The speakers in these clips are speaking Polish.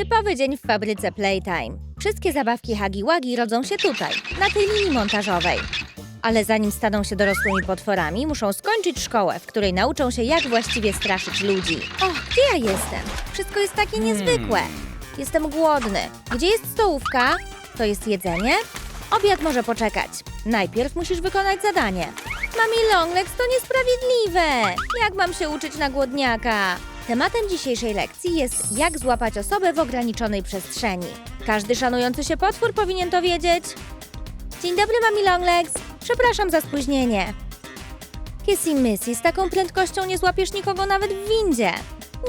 Typowy dzień w fabryce Playtime. Wszystkie zabawki Hagi Wagi rodzą się tutaj, na tej linii montażowej. Ale zanim staną się dorosłymi potworami, muszą skończyć szkołę, w której nauczą się, jak właściwie straszyć ludzi. Och, gdzie ja jestem? Wszystko jest takie niezwykłe. Jestem głodny. Gdzie jest stołówka? To jest jedzenie? Obiad może poczekać. Najpierw musisz wykonać zadanie. Mami Longlegs, to niesprawiedliwe! Jak mam się uczyć na głodniaka? Tematem dzisiejszej lekcji jest jak złapać osobę w ograniczonej przestrzeni. Każdy szanujący się potwór powinien to wiedzieć. Dzień dobry, Mami Longlegs. Przepraszam za spóźnienie. Kissy Missy, z taką prędkością nie złapiesz nikogo nawet w windzie.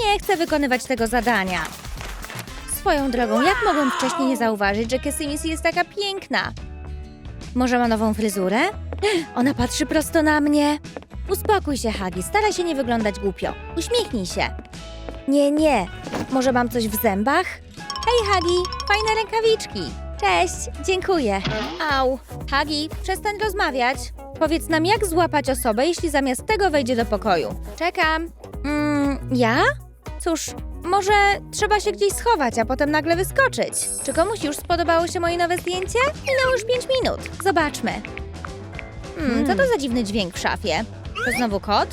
Nie chcę wykonywać tego zadania. Swoją drogą, jak mogłem wcześniej nie zauważyć, że Kissy Missy jest taka piękna? Może ma nową fryzurę? Ona patrzy prosto na mnie. Uspokój się, Hagi, staraj się nie wyglądać głupio. Uśmiechnij się. Nie, nie. Może mam coś w zębach? Hej, Hagi, fajne rękawiczki. Cześć, dziękuję. Au. Hagi, przestań rozmawiać. Powiedz nam, jak złapać osobę, jeśli zamiast tego wejdzie do pokoju. Czekam. Mm, ja? Cóż, może trzeba się gdzieś schować, a potem nagle wyskoczyć. Czy komuś już spodobało się moje nowe zdjęcie? Minęło już 5 minut. Zobaczmy. Hmm, co to za dziwny dźwięk w szafie? To znowu kot?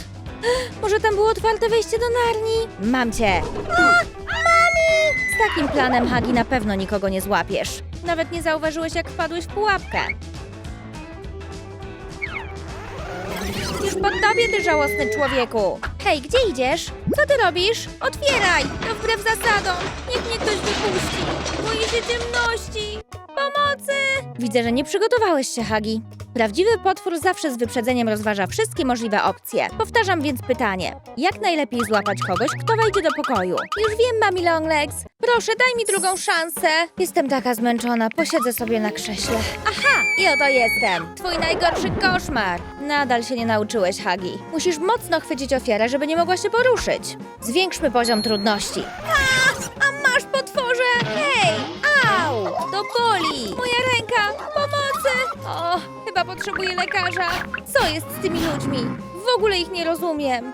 Może tam było otwarte wejście do Narni? Mam cię! mami! Z takim planem, Hagi, na pewno nikogo nie złapiesz. Nawet nie zauważyłeś, jak wpadłeś w pułapkę. Już po tobie, ty żałosny człowieku! Hej, gdzie idziesz? Co ty robisz? Otwieraj! To wbrew zasadom! Niech mnie ktoś wypuści! Boję się ciemności! Pomocy! Widzę, że nie przygotowałeś się, Hagi. Prawdziwy potwór zawsze z wyprzedzeniem rozważa wszystkie możliwe opcje. Powtarzam więc pytanie. Jak najlepiej złapać kogoś, kto wejdzie do pokoju? Już wiem, Mami Longlegs. Proszę, daj mi drugą szansę. Jestem taka zmęczona, posiedzę sobie na krześle. Aha, i oto jestem. Twój najgorszy koszmar. Nadal się nie nauczyłeś, Hagi. Musisz mocno chwycić ofiarę, żeby nie mogła się poruszyć. Zwiększmy poziom trudności. A, a masz potworze! Hej! Au! To boli! Moja ręka! Pomocy! O, chyba potrzebuję lekarza. Co jest z tymi ludźmi? W ogóle ich nie rozumiem.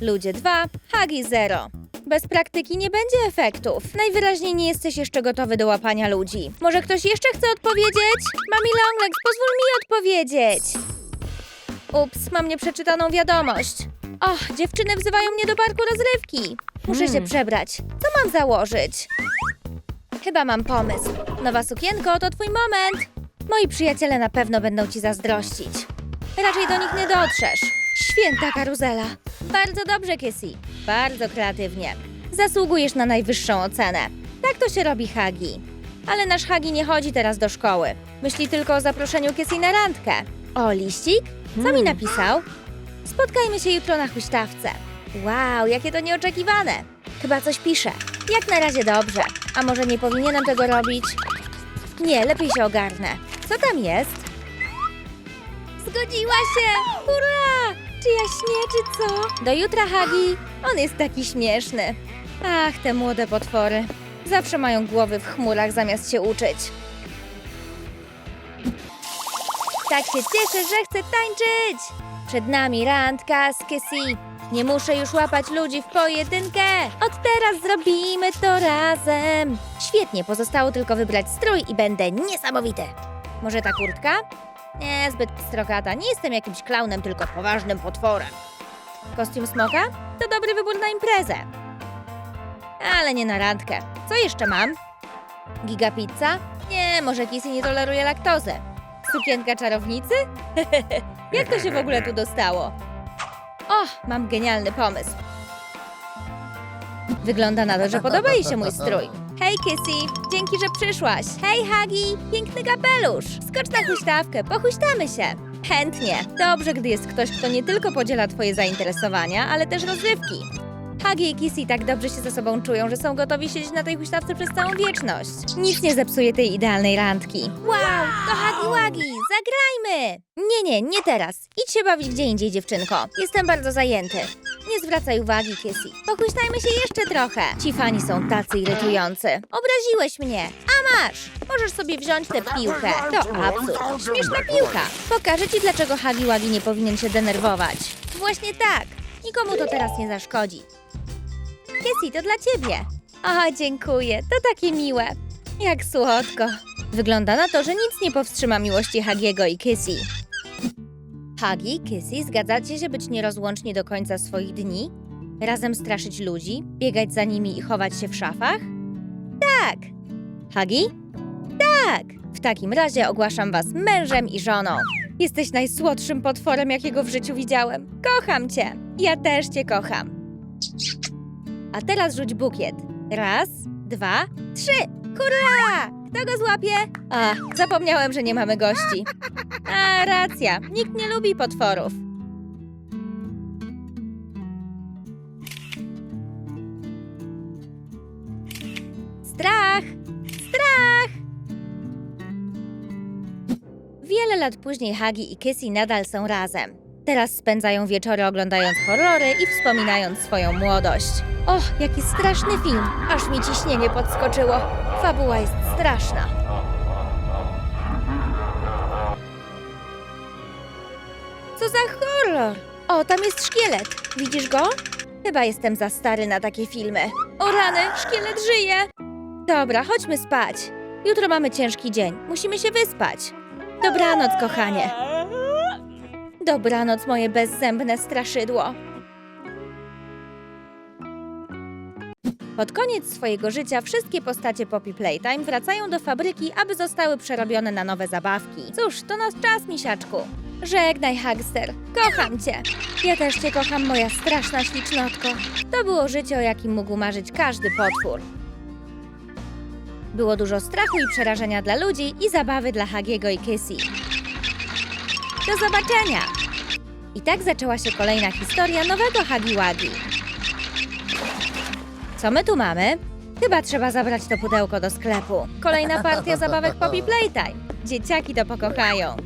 Ludzie 2, Hagi 0. Bez praktyki nie będzie efektów. Najwyraźniej nie jesteś jeszcze gotowy do łapania ludzi. Może ktoś jeszcze chce odpowiedzieć? Mami Longlegs, pozwól mi odpowiedzieć. Ups, mam nieprzeczytaną wiadomość. Och, dziewczyny wzywają mnie do parku rozrywki. Muszę się przebrać. Co mam założyć? Chyba mam pomysł. Nowa sukienko, to twój moment. Moi przyjaciele na pewno będą ci zazdrościć. Raczej do nich nie dotrzesz. Święta karuzela. Bardzo dobrze, Kissy. Bardzo kreatywnie. Zasługujesz na najwyższą ocenę. Tak to się robi Hagi. Ale nasz Hagi nie chodzi teraz do szkoły. Myśli tylko o zaproszeniu Kissy na randkę. O, liścik? Co mi napisał? Spotkajmy się jutro na huśtawce. Wow, jakie to nieoczekiwane. Chyba coś pisze. Jak na razie dobrze. A może nie powinienem tego robić? Nie, lepiej się ogarnę. Co tam jest? Zgodziła się! Hurra! Czy ja śnię, czy co? Do jutra, Hagi. On jest taki śmieszny. Ach, te młode potwory. Zawsze mają głowy w chmurach zamiast się uczyć. Tak się cieszę, że chcę tańczyć! Przed nami randka z Kissy. Nie muszę już łapać ludzi w pojedynkę. Od teraz zrobimy to razem. Świetnie, pozostało tylko wybrać strój i będę niesamowity. Może ta kurtka? Nie, zbyt pstrokata. Nie jestem jakimś klaunem, tylko poważnym potworem. Kostium smoka? To dobry wybór na imprezę. Ale nie na randkę. Co jeszcze mam? Giga pizza? Nie, może Kissy nie toleruje laktozy. Sukienka czarownicy? Jak to się w ogóle tu dostało? O, mam genialny pomysł. Wygląda na to, że podoba jej się mój strój. Hej, Kissy, dzięki, że przyszłaś. Hej, Hagi, piękny kapelusz. Skocz na huśtawkę, pochuśtamy się. Chętnie. Dobrze, gdy jest ktoś, kto nie tylko podziela twoje zainteresowania, ale też rozrywki. Hagi i Kissy tak dobrze się ze sobą czują, że są gotowi siedzieć na tej huśtawce przez całą wieczność. Nic nie zepsuje tej idealnej randki. Wow, to Hagi Wagi, zagrajmy! Nie, nie, nie teraz. Idź się bawić gdzie indziej, dziewczynko. Jestem bardzo zajęty. Nie zwracaj uwagi, Kissy. Pochuśtajmy się jeszcze trochę. Ci fani są tacy irytujący. Obraziłeś mnie. A masz! Możesz sobie wziąć tę piłkę. To absurd. Śmieszna piłka. Pokażę ci, dlaczego Hagi Wagi nie powinien się denerwować. Właśnie tak. Nikomu to teraz nie zaszkodzi. Kissy, to dla ciebie. A, dziękuję, to takie miłe. Jak słodko. Wygląda na to, że nic nie powstrzyma miłości Hagiego i Kissy. Hagi, Kissy, zgadzacie się być nierozłączni do końca swoich dni? Razem straszyć ludzi, biegać za nimi i chować się w szafach? Tak. Hagi? Tak. W takim razie ogłaszam was mężem i żoną. Jesteś najsłodszym potworem, jakiego w życiu widziałem. Kocham cię. Ja też cię kocham. A teraz rzuć bukiet. Raz, dwa, trzy. Hurra! Kto go złapie? A, zapomniałem, że nie mamy gości. A, racja. Nikt nie lubi potworów. Strach! Strach! Wiele lat później Hagi i Kissy nadal są razem. Teraz spędzają wieczory oglądając horrory i wspominając swoją młodość. Och, jaki straszny film! Aż mi ciśnienie podskoczyło. Fabuła jest straszna. Co za horror! O, tam jest szkielet. Widzisz go? Chyba jestem za stary na takie filmy. O rany, szkielet żyje! Dobra, chodźmy spać. Jutro mamy ciężki dzień. Musimy się wyspać. Dobranoc, kochanie. Dobranoc, moje bezzębne straszydło. Pod koniec swojego życia wszystkie postacie Poppy Playtime wracają do fabryki, aby zostały przerobione na nowe zabawki. Cóż, to nasz czas, misiaczku. Żegnaj, Hagster. Kocham cię. Ja też cię kocham, moja straszna ślicznotko. To było życie, o jakim mógł marzyć każdy potwór. Było dużo strachu i przerażenia dla ludzi i zabawy dla Hagiego i Kissy. Do zobaczenia! I tak zaczęła się kolejna historia nowego Hagiwagi. Co my tu mamy? Chyba trzeba zabrać to pudełko do sklepu. Kolejna partia zabawek Poppy Playtime. Dzieciaki to pokochają.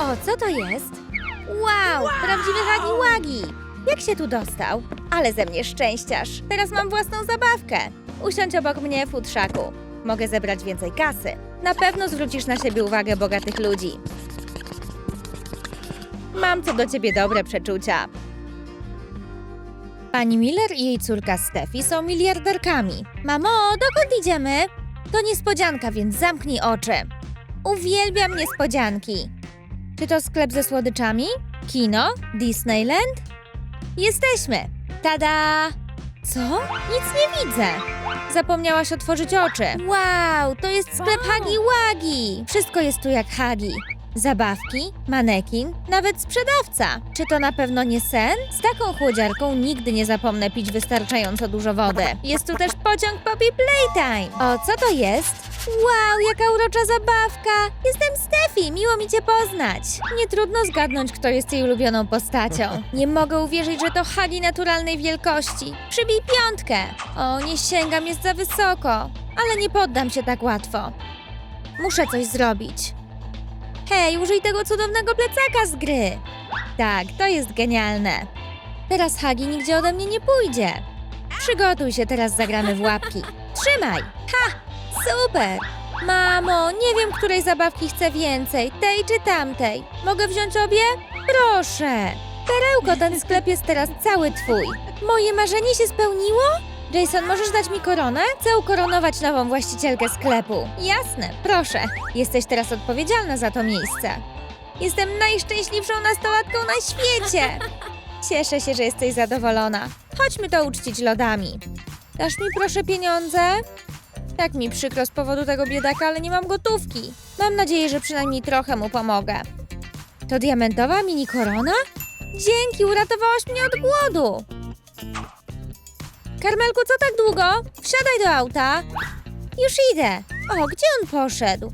O, co to jest? Wow, prawdziwy Hagiwagi! Jak się tu dostał? Ale ze mnie szczęściarz. Teraz mam własną zabawkę. Usiądź obok mnie, futrzaku. Mogę zebrać więcej kasy. Na pewno zwrócisz na siebie uwagę bogatych ludzi. Mam co do ciebie dobre przeczucia. Pani Miller i jej córka Steffi są miliarderkami. Mamo, dokąd idziemy? To niespodzianka, więc zamknij oczy. Uwielbiam niespodzianki. Czy to sklep ze słodyczami? Kino? Disneyland? Jesteśmy! Tada! Co? Nic nie widzę. Zapomniałaś otworzyć oczy. Wow, to jest sklep Hagi Wagi. Wszystko jest tu jak Hagi. Zabawki, manekin, nawet sprzedawca. Czy to na pewno nie sen? Z taką chłodziarką nigdy nie zapomnę pić wystarczająco dużo wody. Jest tu też pociąg Poppy Playtime. O, co to jest? Wow, jaka urocza zabawka! Jestem Steffi, miło mi cię poznać. Nie trudno zgadnąć, kto jest jej ulubioną postacią. Nie mogę uwierzyć, że to Hagi naturalnej wielkości. Przybij piątkę. O, nie sięgam, jest za wysoko. Ale nie poddam się tak łatwo. Muszę coś zrobić. Hej, użyj tego cudownego plecaka z gry. Tak, to jest genialne. Teraz Hagi nigdzie ode mnie nie pójdzie. Przygotuj się, teraz zagramy w łapki. Trzymaj! Ha! Super! Mamo, nie wiem, której zabawki chcę więcej, tej czy tamtej. Mogę wziąć obie? Proszę! Perełko, ten sklep jest teraz cały twój. Moje marzenie się spełniło? Jason, możesz dać mi koronę? Chcę ukoronować nową właścicielkę sklepu. Jasne, proszę. Jesteś teraz odpowiedzialna za to miejsce. Jestem najszczęśliwszą nastolatką na świecie. Cieszę się, że jesteś zadowolona. Chodźmy to uczcić lodami. Dasz mi proszę pieniądze? Tak mi przykro z powodu tego biedaka, ale nie mam gotówki. Mam nadzieję, że przynajmniej trochę mu pomogę. To diamentowa mini korona? Dzięki, uratowałaś mnie od głodu. Karmelku, co tak długo? Wsiadaj do auta. Już idę. O, gdzie on poszedł?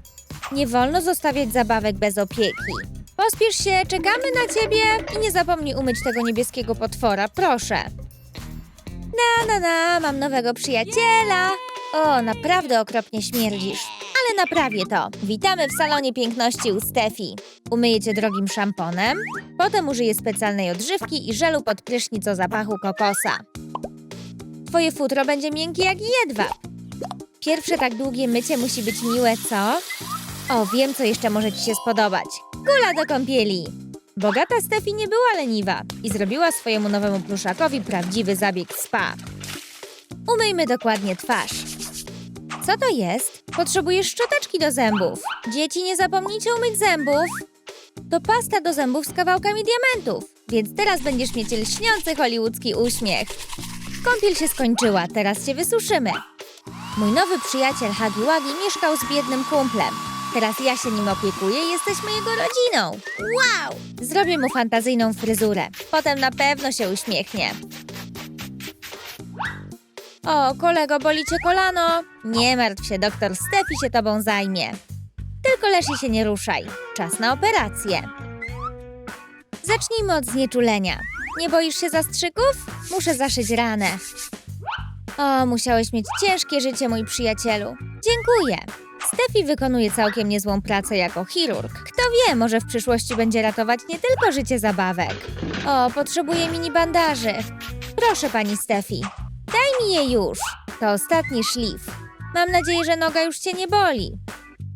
Nie wolno zostawiać zabawek bez opieki. Pospiesz się, czekamy na ciebie i nie zapomnij umyć tego niebieskiego potwora, proszę. Na, na, na, mam nowego przyjaciela. O, naprawdę okropnie śmierdzisz. Ale naprawię to. Witamy w salonie piękności u Stefi. Umyję cię drogim szamponem, potem użyję specjalnej odżywki i żelu pod prysznic o zapachu kokosa. Twoje futro będzie miękkie jak jedwab. Pierwsze tak długie mycie musi być miłe, co? O, wiem, co jeszcze może ci się spodobać. Kula do kąpieli! Bogata Stefi nie była leniwa i zrobiła swojemu nowemu pluszakowi prawdziwy zabieg spa. Umyjmy dokładnie twarz. Co to jest? Potrzebujesz szczoteczki do zębów. Dzieci, nie zapomnijcie umyć zębów. To pasta do zębów z kawałkami diamentów, więc teraz będziesz mieć lśniący hollywoodzki uśmiech. Kąpiel się skończyła, teraz cię wysuszymy. Mój nowy przyjaciel Hagi Wagi mieszkał z biednym kumplem. Teraz ja się nim opiekuję jesteśmy jego rodziną. Wow! Zrobię mu fantazyjną fryzurę. Potem na pewno się uśmiechnie. O, kolego, boli cię kolano? Nie martw się, doktor Stefi się tobą zajmie. Tylko leż i się nie ruszaj. Czas na operację. Zacznijmy od znieczulenia. Nie boisz się zastrzyków? Muszę zaszyć ranę. O, musiałeś mieć ciężkie życie, mój przyjacielu. Dziękuję. Stefi wykonuje całkiem niezłą pracę jako chirurg. Kto wie, może w przyszłości będzie ratować nie tylko życie zabawek. O, potrzebuję mini bandaży. Proszę, pani Stefi. Daj mi je już. To ostatni szlif. Mam nadzieję, że noga już cię nie boli.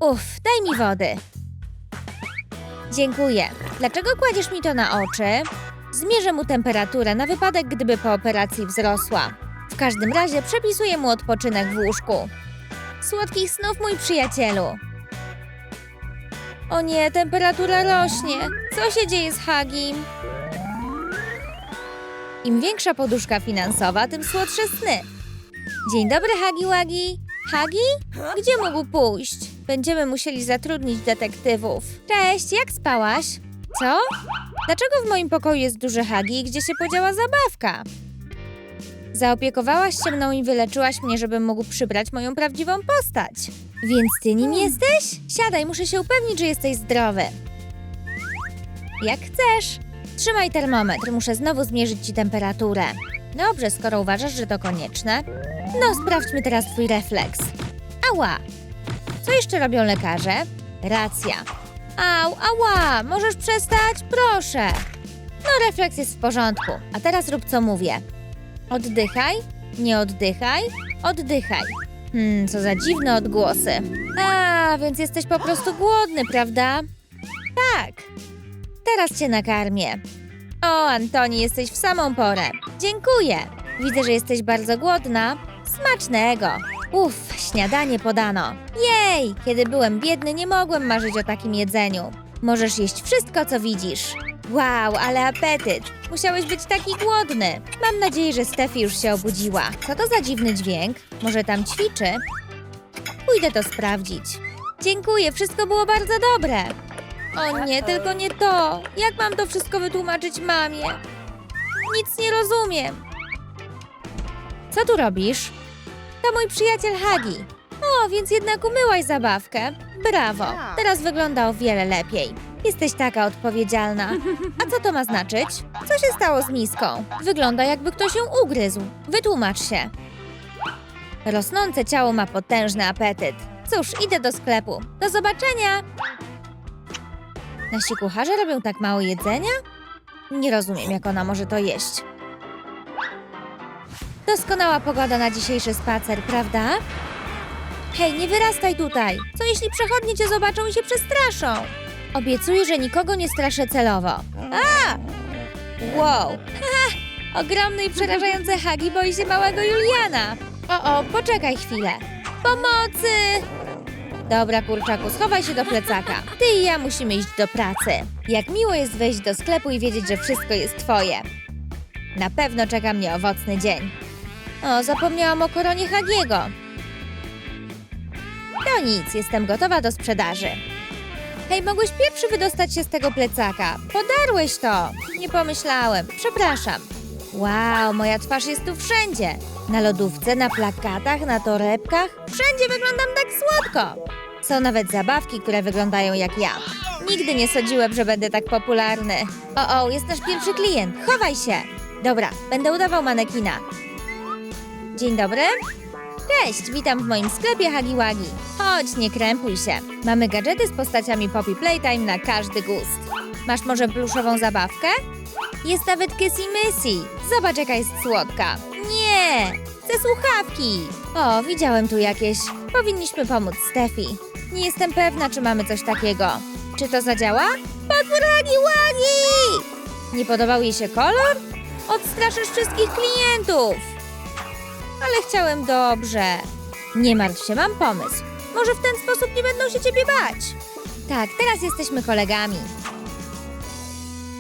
Uff, daj mi wody. Dziękuję. Dlaczego kładziesz mi to na oczy? Zmierzę mu temperaturę na wypadek, gdyby po operacji wzrosła. W każdym razie przepisuję mu odpoczynek w łóżku. Słodkich snów, mój przyjacielu. O nie, temperatura rośnie. Co się dzieje z Hagim? Im większa poduszka finansowa, tym słodsze sny. Dzień dobry, Hagi Wagi. Hagi? Gdzie mógł pójść? Będziemy musieli zatrudnić detektywów. Cześć, jak spałaś? Co? Dlaczego w moim pokoju jest duży Hagi i gdzie się podziała zabawka? Zaopiekowałaś się mną i wyleczyłaś mnie, żebym mógł przybrać moją prawdziwą postać. Więc ty nim jesteś? Siadaj, muszę się upewnić, że jesteś zdrowy. Jak chcesz. Trzymaj termometr, muszę znowu zmierzyć ci temperaturę. Dobrze, skoro uważasz, że to konieczne. No, sprawdźmy teraz twój refleks. Ała! Co jeszcze robią lekarze? Racja. Au, ała! Możesz przestać? Proszę! No, refleks jest w porządku. A teraz rób co mówię. Oddychaj, nie oddychaj, oddychaj. Hmm, co za dziwne odgłosy. A, więc jesteś po prostu głodny, prawda? Tak. Teraz cię nakarmię. O, Antoni, jesteś w samą porę. Dziękuję. Widzę, że jesteś bardzo głodna. Smacznego. Uff, śniadanie podano. Jej! Kiedy byłem biedny, nie mogłem marzyć o takim jedzeniu. Możesz jeść wszystko, co widzisz. Wow, ale apetyt! Musiałeś być taki głodny. Mam nadzieję, że Stefi już się obudziła. Co to za dziwny dźwięk? Może tam ćwiczy? Pójdę to sprawdzić. Dziękuję, wszystko było bardzo dobre. O nie, tylko nie to. Jak mam to wszystko wytłumaczyć mamie? Nic nie rozumiem. Co tu robisz? To mój przyjaciel Hagi. O, więc jednak umyłaś zabawkę. Brawo, teraz wygląda o wiele lepiej. Jesteś taka odpowiedzialna. A co to ma znaczyć? Co się stało z miską? Wygląda jakby ktoś ją ugryzł. Wytłumacz się. Rosnące ciało ma potężny apetyt. Cóż, idę do sklepu. Do zobaczenia! Nasi kucharze robią tak mało jedzenia? Nie rozumiem, jak ona może to jeść. Doskonała pogoda na dzisiejszy spacer, prawda? Hej, nie wyrastaj tutaj! Co jeśli przechodnie cię zobaczą i się przestraszą? Obiecuję, że nikogo nie straszę celowo. A! Wow! Ha! Ogromny i przerażający Hagi boi się małego Juliana. O, o, poczekaj chwilę. Pomocy! Dobra, kurczaku, schowaj się do plecaka. Ty i ja musimy iść do pracy. Jak miło jest wejść do sklepu i wiedzieć, że wszystko jest twoje. Na pewno czeka mnie owocny dzień. O, zapomniałam o koronie Hagiego. To nic, jestem gotowa do sprzedaży. Hej, mogłeś pierwszy wydostać się z tego plecaka. Podarłeś to. Nie pomyślałem. Przepraszam. Wow, moja twarz jest tu wszędzie. Na lodówce, na plakatach, na torebkach. Wszędzie wyglądam tak słodko. Są nawet zabawki, które wyglądają jak ja. Nigdy nie sądziłem, że będę tak popularny. O, o, jest nasz pierwszy klient. Chowaj się. Dobra, będę udawał manekina. Dzień dobry. Cześć, witam w moim sklepie Hagiwagi. Chodź, nie krępuj się. Mamy gadżety z postaciami Poppy Playtime na każdy gust. Masz może pluszową zabawkę? Jest nawet Kissy Missy. Zobacz, jaka jest słodka. Nie, chcę słuchawki. O, widziałem tu jakieś. Powinniśmy pomóc Stefi. Nie jestem pewna, czy mamy coś takiego. Czy to zadziała? Potwór Hagiwagi! Nie podobał jej się kolor? Odstraszysz wszystkich klientów. ale chciałem dobrze. Nie martw się, mam pomysł. Może w ten sposób nie będą się ciebie bać. Tak, teraz jesteśmy kolegami.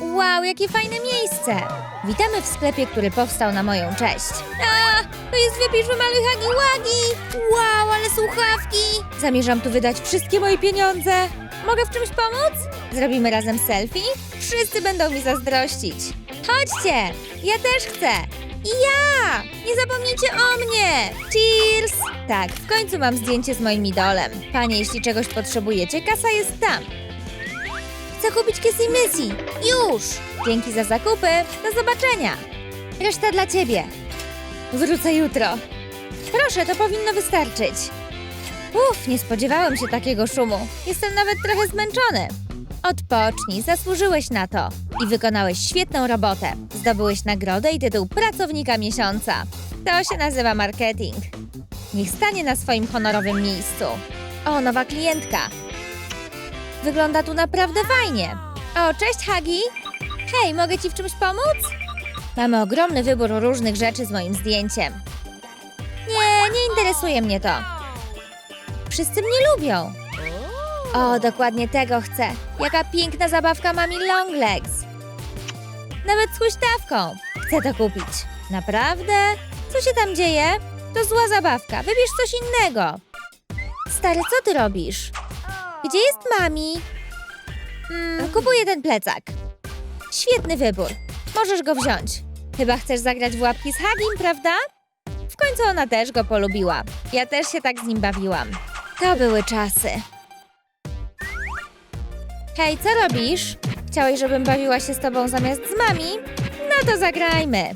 Wow, jakie fajne miejsce! Witamy w sklepie, który powstał na moją cześć. A, to jest wypisz wymaluj hagi łagi! Wow, ale słuchawki! Zamierzam tu wydać wszystkie moje pieniądze. Mogę w czymś pomóc? Zrobimy razem selfie? Wszyscy będą mi zazdrościć. Chodźcie! Ja też chcę! I ja! Nie zapomnijcie o mnie! Cheers! Tak, w końcu mam zdjęcie z moim idolem. Panie, jeśli czegoś potrzebujecie, kasa jest tam. Chcę kupić Kissy Missy. Już! Dzięki za zakupy. Do zobaczenia. Reszta dla ciebie. Wrócę jutro. Proszę, to powinno wystarczyć. Uff, nie spodziewałem się takiego szumu. Jestem nawet trochę zmęczony. Odpocznij, zasłużyłeś na to. I wykonałeś świetną robotę. Zdobyłeś nagrodę i tytuł Pracownika Miesiąca. To się nazywa marketing. Niech stanie na swoim honorowym miejscu. O, nowa klientka. Wygląda tu naprawdę fajnie. O, cześć Hagi. Hej, mogę ci w czymś pomóc? Mamy ogromny wybór różnych rzeczy z moim zdjęciem. Nie, nie interesuje mnie to. Wszyscy mnie lubią. O, dokładnie tego chcę. Jaka piękna zabawka mami Longlegs. Nawet z huśtawką. Chcę to kupić. Naprawdę? Co się tam dzieje? To zła zabawka. Wybierz coś innego. Stary, co ty robisz? Gdzie jest mami? Mm, kupuję ten plecak. Świetny wybór. Możesz go wziąć. Chyba chcesz zagrać w łapki z Hagim, prawda? W końcu ona też go polubiła. Ja też się tak z nim bawiłam. To były czasy. Hej, co robisz? Chciałeś, żebym bawiła się z tobą zamiast z mami? No to zagrajmy.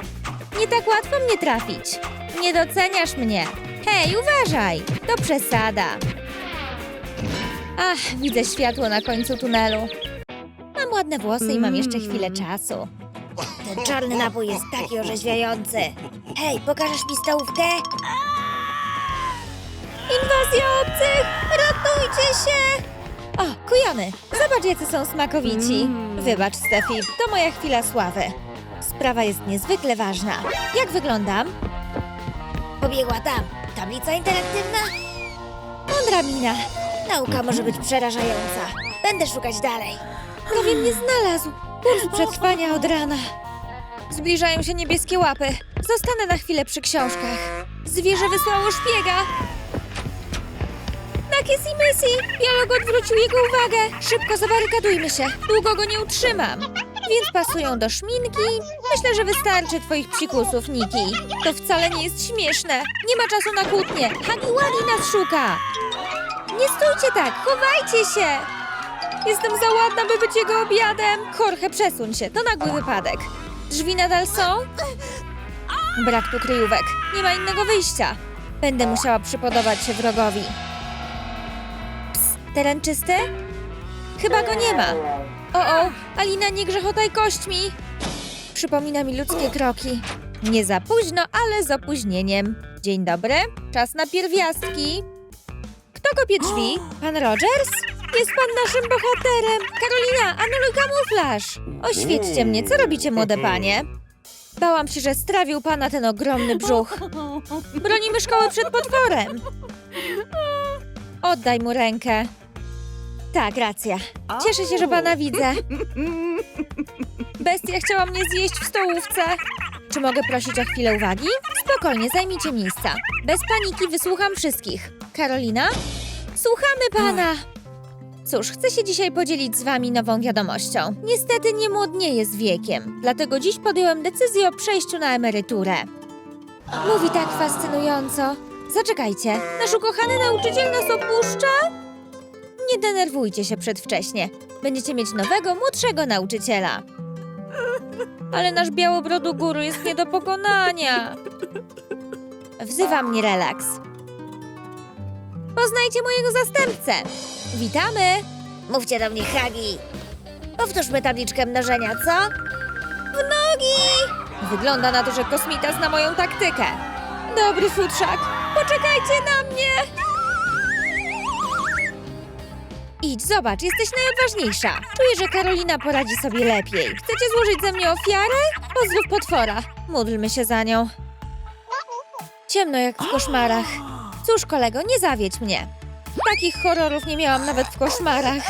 Nie tak łatwo mnie trafić. Nie doceniasz mnie. Hej, uważaj! To przesada. Ach, widzę światło na końcu tunelu. Mam ładne włosy i mam jeszcze chwilę czasu. Ten czarny napój jest taki orzeźwiający. Hej, pokażesz mi stołówkę? Inwazja obcych! Ratujcie się! O, kujony! Zobacz, jacy są smakowici. Wybacz, Stefi, to moja chwila sławy. Sprawa jest niezwykle ważna. Jak wyglądam? Pobiegła tam. Tablica interaktywna? Mądra mina. Nauka może być przerażająca. Będę szukać dalej. Prawie mnie znalazł. Kurs przetrwania od rana. Zbliżają się niebieskie łapy. Zostanę na chwilę przy książkach. Zwierzę wysłało szpiega. Na Kissy Missy! Dialog odwrócił jego uwagę. Szybko zabarykadujmy się. Długo go nie utrzymam. Więc pasują do szminki. Myślę, że wystarczy twoich psikusów, Niki. To wcale nie jest śmieszne. Nie ma czasu na kłótnie. Hagi Wagi nas szuka. Nie stójcie tak, chowajcie się! Jestem za ładna, by być jego obiadem. Jorge, przesuń się, to nagły wypadek. Drzwi nadal są? Brak tu kryjówek. Nie ma innego wyjścia. Będę musiała przypodobać się wrogowi. Ps, teren czysty? Chyba go nie ma. O, o, Alina, nie grzechotaj kośćmi. Przypomina mi ludzkie kroki. Nie za późno, ale z opóźnieniem. Dzień dobry, czas na pierwiastki. Kopie drzwi? Pan Rogers? Jest pan naszym bohaterem! Karolina, anuluj kamuflaż! Oświećcie mnie, co robicie, młode panie? Bałam się, że strawił pana ten ogromny brzuch. Bronimy szkoły przed potworem. Oddaj mu rękę. Tak, racja. Cieszę się, że pana widzę. Bestia chciała mnie zjeść w stołówce. Czy mogę prosić o chwilę uwagi? Spokojnie, zajmijcie miejsca. Bez paniki wysłucham wszystkich. Karolina? Słuchamy pana! Cóż, chcę się dzisiaj podzielić z wami nową wiadomością. Niestety nie młodnieję z wiekiem, dlatego dziś podjąłem decyzję o przejściu na emeryturę. Mówi tak fascynująco. Zaczekajcie, nasz ukochany nauczyciel nas opuszcza? Nie denerwujcie się przedwcześnie. Będziecie mieć nowego, młodszego nauczyciela. Ale nasz białobrodu guru jest nie do pokonania. Wzywa mnie relaks. Poznajcie mojego zastępcę. Witamy. Mówcie do mnie Hagi. Powtórzmy tabliczkę mnożenia, co? W nogi! Wygląda na to, że kosmita zna moją taktykę. Dobry futrzak, poczekajcie na mnie! Idź, zobacz, jesteś najodważniejsza. Czuję, że Karolina poradzi sobie lepiej. Chcecie złożyć ze mnie ofiarę? Pozdrów potwora. Módlmy się za nią. Ciemno jak w koszmarach. Cóż, kolego, nie zawiedź mnie. Takich horrorów nie miałam nawet w koszmarach.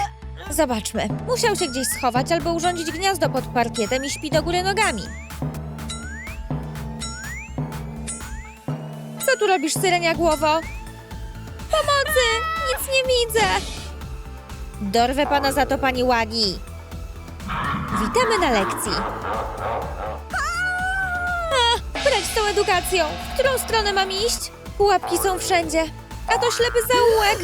Zobaczmy. Musiał się gdzieś schować albo urządzić gniazdo pod parkietem i śpi do góry nogami. Co tu robisz, syrenia głowo? Pomocy! Nic nie widzę! Dorwę pana za to, pani Łagi. Witamy na lekcji. A, brać z tą edukacją. W którą stronę mam iść? Pułapki są wszędzie. A to ślepy zaułek.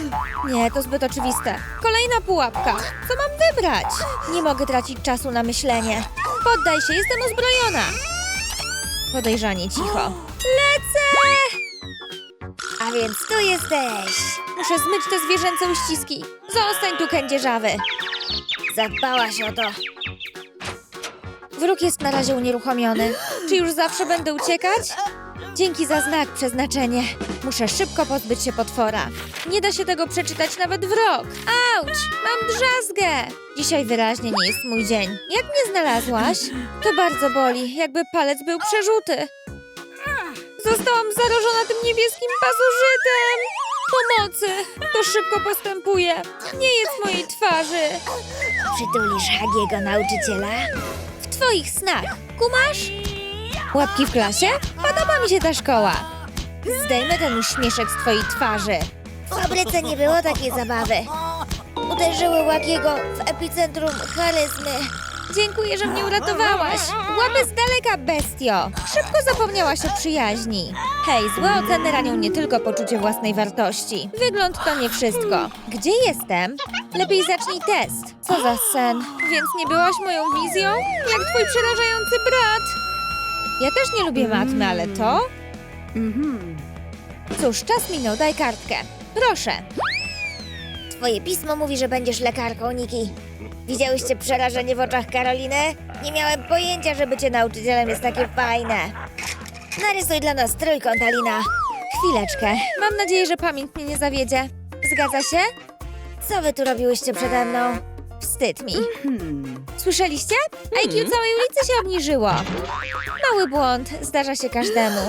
Nie, to zbyt oczywiste. Kolejna pułapka. Co mam wybrać? Nie mogę tracić czasu na myślenie. Poddaj się, jestem uzbrojona. Podejrzanie cicho. Lecę! A więc tu jesteś. Muszę zmyć te zwierzęce uściski. Zostań tu, kędzierzawy. Zadbałaś o to. Wróg jest na razie unieruchomiony. Czy już zawsze będę uciekać? Dzięki za znak, przeznaczenie. Muszę szybko pozbyć się potwora. Nie da się tego przeczytać nawet w rok. Auć! Mam drzazgę! Dzisiaj wyraźnie nie jest mój dzień. Jak mnie znalazłaś? To bardzo boli, jakby palec był przerzuty. Zostałam zarażona tym niebieskim pasożytem! Pomocy! To szybko postępuje. Nie jedz mojej twarzy. Przytulisz Hagiego nauczyciela? W twoich snach. Kumasz? Łapki w klasie? Podoba mi się ta szkoła. Zdejmę ten uśmieszek z twojej twarzy. W fabryce nie było takiej zabawy. Uderzyły Łagiego w epicentrum charyzmy. Dziękuję, że mnie uratowałaś. Łapy z daleka, bestio. Szybko zapomniałaś o przyjaźni. Hej, złe oceny ranią nie tylko poczucie własnej wartości. Wygląd to nie wszystko. Gdzie jestem? Lepiej zacznij test. Co za sen. Więc nie byłaś moją wizją? Jak twój przerażający brat. Ja też nie lubię matmy, ale to... Cóż, czas minął, daj kartkę. Proszę. Twoje pismo mówi, że będziesz lekarką, Niki. Widziałyście przerażenie w oczach Karoliny? Nie miałem pojęcia, że bycie nauczycielem jest takie fajne. Narysuj dla nas trójkąt, Alina. Chwileczkę. Mam nadzieję, że pamięć mnie nie zawiedzie. Zgadza się? Co wy tu robiłyście przede mną? Wstyd mi. Słyszeliście? IQ całej ulicy się obniżyło. Mały błąd, zdarza się każdemu.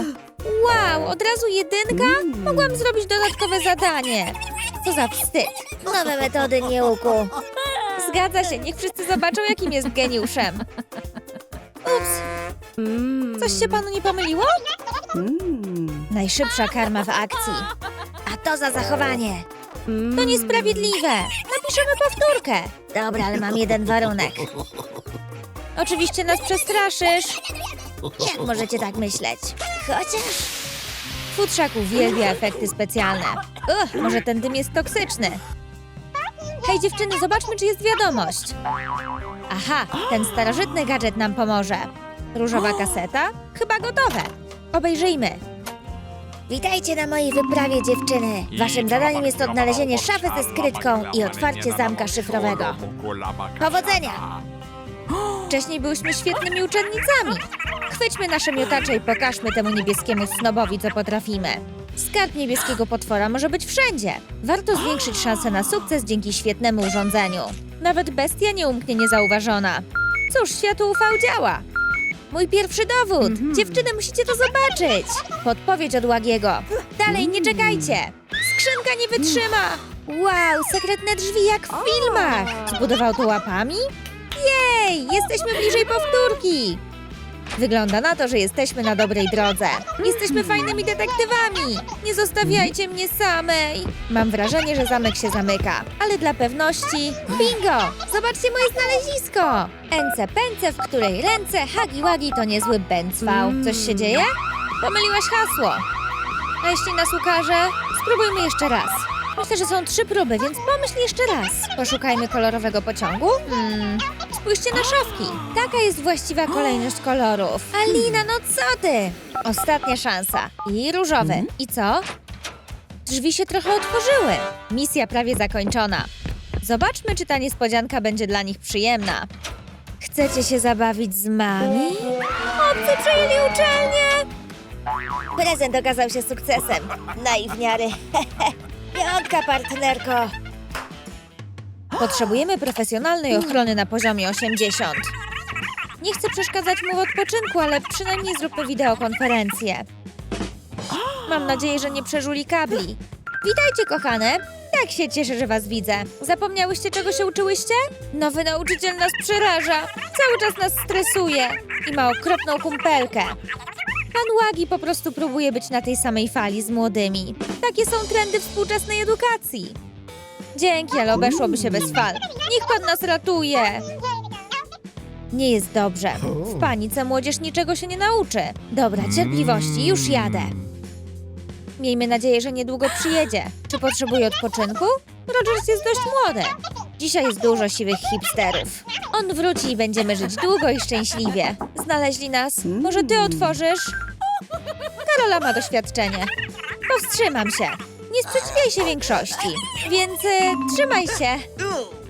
Wow, od razu jedynka? Mogłam zrobić dodatkowe zadanie. Co za wstyd. Nowe metody nieuku. Zgadza się, niech wszyscy zobaczą, jakim jest geniuszem. Ups, coś się panu nie pomyliło? Najszybsza karma w akcji. A to za zachowanie. To niesprawiedliwe. Napiszemy powtórkę. Dobra, ale mam jeden warunek. Oczywiście nas przestraszysz. Jak możecie tak myśleć? Chociaż... Futrzak uwielbia efekty specjalne. Uch, może ten dym jest toksyczny. Hej dziewczyny, zobaczmy, czy jest wiadomość. Aha, ten starożytny gadżet nam pomoże. Różowa kaseta? Chyba gotowe. Obejrzyjmy. Witajcie na mojej wyprawie, dziewczyny. Waszym zadaniem jest odnalezienie szafy ze skrytką i otwarcie zamka szyfrowego. Powodzenia! Wcześniej byłyśmy świetnymi uczennicami. Chwyćmy nasze miotacze i pokażmy temu niebieskiemu snobowi, co potrafimy. Skarb niebieskiego potwora może być wszędzie. Warto zwiększyć szanse na sukces dzięki świetnemu urządzeniu. Nawet bestia nie umknie niezauważona. Cóż, światło UV działa. Mój pierwszy dowód. Dziewczyny, musicie to zobaczyć. Podpowiedź od Łagiego. Dalej, nie czekajcie. Skrzynka nie wytrzyma. Wow, sekretne drzwi jak w filmach. Zbudował to łapami? Jej, jesteśmy bliżej powtórki. Wygląda na to, że jesteśmy na dobrej drodze. Jesteśmy fajnymi detektywami. Nie zostawiajcie mnie samej. Mam wrażenie, że zamek się zamyka. Ale dla pewności... Bingo! Zobaczcie moje znalezisko! Ence pęce, w której ręce Hagi Wagi to niezły bęcwał. Coś się dzieje? Pomyliłaś hasło. A jeśli nas ukaże, spróbujmy jeszcze raz. Myślę, że są trzy próby, więc pomyśl jeszcze raz. Poszukajmy kolorowego pociągu. Hmm. Spójrzcie na szafki. Taka jest właściwa kolejność kolorów. Alina, no co ty? Ostatnia szansa. I różowy. I co? Drzwi się trochę otworzyły. Misja prawie zakończona. Zobaczmy, czy ta niespodzianka będzie dla nich przyjemna. Chcecie się zabawić z mami? Obcy przejęli uczelnię! Prezent okazał się sukcesem. Naiwniary. Piątka, partnerko. Potrzebujemy profesjonalnej ochrony na poziomie 80. Nie chcę przeszkadzać mu w odpoczynku, ale przynajmniej zróbmy wideokonferencję. Mam nadzieję, że nie przeżuli kabli. Witajcie, kochane. Tak się cieszę, że was widzę. Zapomniałyście, czego się uczyłyście? Nowy nauczyciel nas przeraża. Cały czas nas stresuje. I ma okropną kumpelkę. Pan Łagi po prostu próbuje być na tej samej fali z młodymi. Takie są trendy współczesnej edukacji. Dzięki, ale obeszłoby się bez fal. Niech pan nas ratuje. Nie jest dobrze. W panice młodzież niczego się nie nauczy. Dobra, cierpliwości, już jadę. Miejmy nadzieję, że niedługo przyjedzie. Czy potrzebuje odpoczynku? Rogers jest dość młody. Dzisiaj jest dużo siwych hipsterów. On wróci i będziemy żyć długo i szczęśliwie. Znaleźli nas. Może ty otworzysz? Karola ma doświadczenie. Powstrzymam się. Nie sprzeciwiaj się większości. Więc y, trzymaj się.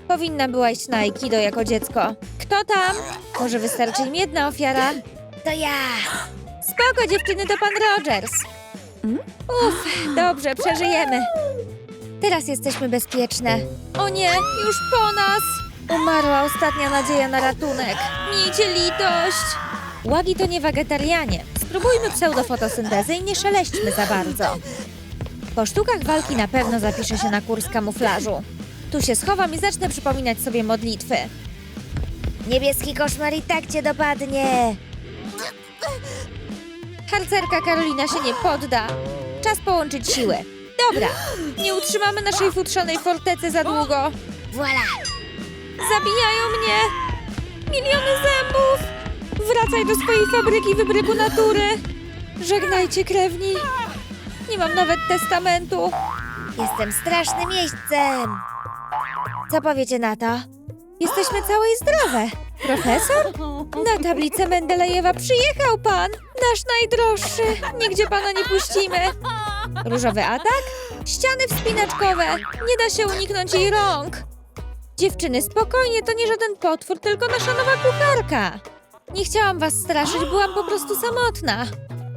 Powinna była iść na Aikido jako dziecko. Kto tam? Może wystarczy im jedna ofiara? To ja. Spoko, dziewczyny, to pan Rogers. Uff, dobrze, przeżyjemy. Teraz jesteśmy bezpieczne. O nie, już po nas! Umarła ostatnia nadzieja na ratunek. Miejcie litość! Łagi to nie wegetarianie. Spróbujmy pseudofotosyntezy i nie szeleśćmy za bardzo. Po sztukach walki na pewno zapiszę się na kurs kamuflażu. Tu się schowam i zacznę przypominać sobie modlitwy. Niebieski koszmar i tak cię dopadnie. Harcerka Karolina się nie podda. Czas połączyć siły. Dobra, nie utrzymamy naszej futrzanej fortecy za długo. Voila. Zabijają mnie! Miliony zębów! Wracaj do swojej fabryki wybryku natury! Żegnajcie, krewni! Nie mam nawet testamentu. Jestem strasznym jeźdźcem. Co powiecie na to? Jesteśmy całe i zdrowe. Profesor? Na tablicę Mendelejewa przyjechał pan! Nasz najdroższy! Nigdzie pana nie puścimy! Różowy atak? Ściany wspinaczkowe! Nie da się uniknąć jej rąk! Dziewczyny, spokojnie, to nie żaden potwór, tylko nasza nowa kucharka! Nie chciałam was straszyć, byłam po prostu samotna.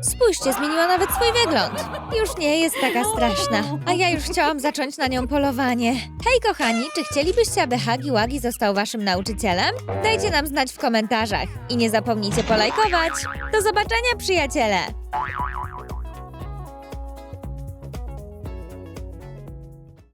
Spójrzcie, zmieniła nawet swój wygląd. Już nie jest taka straszna, a ja już chciałam zacząć na nią polowanie. Hej kochani, czy chcielibyście, aby Hagi Wagi został waszym nauczycielem? Dajcie nam znać w komentarzach i nie zapomnijcie polajkować. Do zobaczenia, przyjaciele!